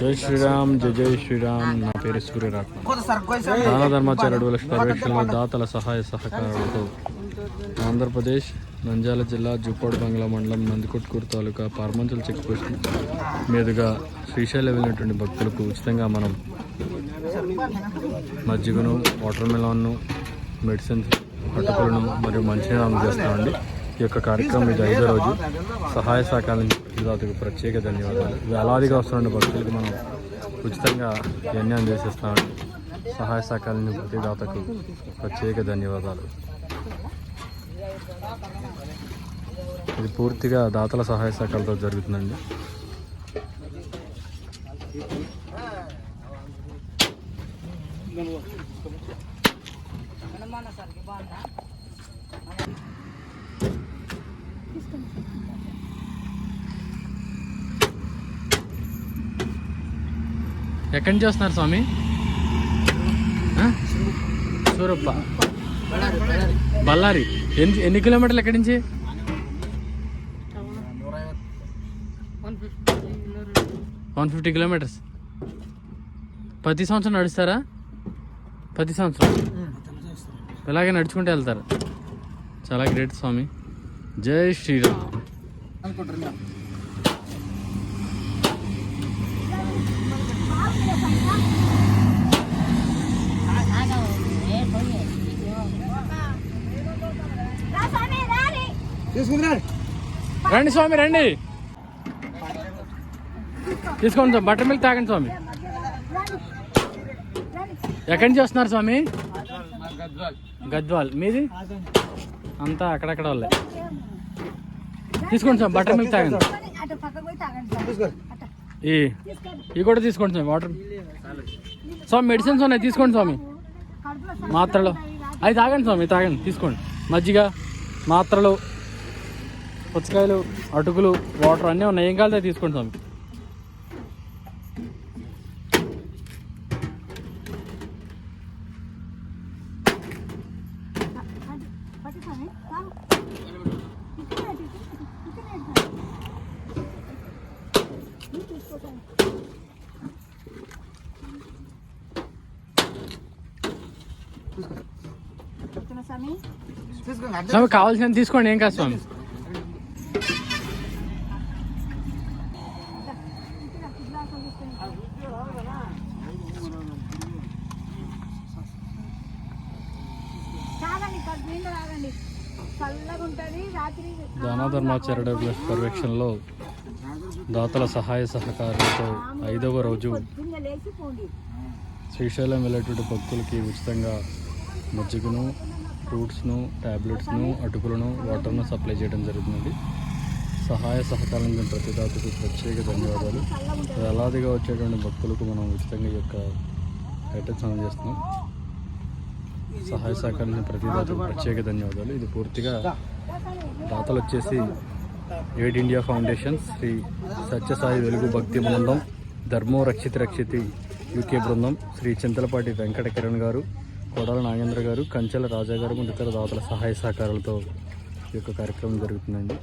జై శ్రీరామ్ జై జై శ్రీరామ్. నా పేరు సూర్యరాట్ దాన ధర్మాచార్య అడవుల పర్యవేక్షణలో దాతల సహాయ సహకారాలతో ఆంధ్రప్రదేశ్ నంద్యాల జిల్లా జుప్పాడు బంగ్లా మండలం నందికొట్కూరు తాలూకా పార్మంచల్ చెక్ పోస్ట్ మీదుగా శ్రీశైలం వెళ్ళినటువంటి భక్తులకు ఉచితంగా మనం మజ్జిగను వాటర్ మెలాన్ను మెడిసిన్స్ అటుకులను మరియు మంచినీళ్ళు అందజేస్తామండి. ఈ యొక్క కార్యక్రమం ఇది ఐదో రోజు. సహాయ శాఖ నుంచి ప్రత్యేక ధన్యవాదాలు. వేలాదిగా వస్తున్న భక్తులకు మనం ఉచితంగా ఇవన్నీ అందజేస్తామండి సహాయ సహకారాన్ని ప్రతి దాతకు ప్రత్యేక ధన్యవాదాలు. ఇది పూర్తిగా దాతల సహాయ శాఖలతో జరుగుతుందండి. ఎక్కడి నుంచి వస్తున్నారు స్వామి? సూరప్ప. బళ్ళారి. ఎన్ని ఎన్ని కిలోమీటర్లు ఎక్కడి నుంచి? One fifty kilometres. ప్రతి సంవత్సరం నడుస్తారా? ప్రతి సంవత్సరం. ఇలాగే నడుచుకుంటూ వెళ్తారు. చాలా గ్రేట్ స్వామి. జై శ్రీరామ్. రండి స్వామి రండి. తీసుకోండి స్వామి బటర్ మిల్క్ తాగండి స్వామి. ఎక్కడి నుంచి వస్తున్నారు స్వామి? గద్వాల్. మీది? అంతా అక్కడక్కడ వాళ్ళే. తీసుకోండి స్వామి బటర్ మిల్క్ తాగండి. అటు పక్కకు పోయి తాగండి తీసుకో ఈ ఇవి కూడా తీసుకోండి స్వామి వాటర్. స్వామి మెడిసిన్స్ ఉన్నాయి తీసుకోండి స్వామి. మాత్రలు. అవి తాగండి స్వామి తాగండి తీసుకోండి. మజ్జిగ మాత్రలు పుచ్చకాయలు అటుకులు వాటర్ అన్నీ ఉన్నాయి. ఏం కావాలితే తీసుకోండి స్వామి. స్వామి? కావాల్సినంత తీసుకోండి ఏం కాదు స్వామి. తీసుకొని తాగండి. చల్లగా ఉంటుంది. రాత్రి దానాధర్మాచార్య పర్యవేక్షణలో దాతల సహాయ సహకారంతో ఐదవ రోజు శ్రీశైలం వెళ్ళేటువంటి భక్తులకి ఉచితంగా మజ్జిగను ఫ్రూట్స్ను ట్యాబ్లెట్స్ను అటుకులను వాటర్ను సప్లై చేయడం జరుగుతుంది సహాయ సహకారం ప్రతి దాతకు ప్రత్యేక ధన్యవాదాలు. వేలాదిగా వచ్చేటువంటి భక్తులకు మనం ఉచితంగా ఈ యొక్క ఐటమ్స్ అందజేస్తున్నాం సహాయ సహకారం ప్రతి దాతకు ప్రత్యేక ధన్యవాదాలు. ఇది పూర్తిగా దాతలు వచ్చేసి Aid India Foundation Shri Sathya Sai వెలుగు భక్తి బృందం ధర్మో రక్షిత రక్షితి యూకే బృందం శ్రీ చింతలపాటి వెంకట కిరణ్ గారు కొడాల నాగేంద్ర గారు కంచెల రాజా గారు మరియు ఇతర దాతల సహాయ సహకారాలతో ఈ యొక్క కార్యక్రమం జరుగుతుందండి.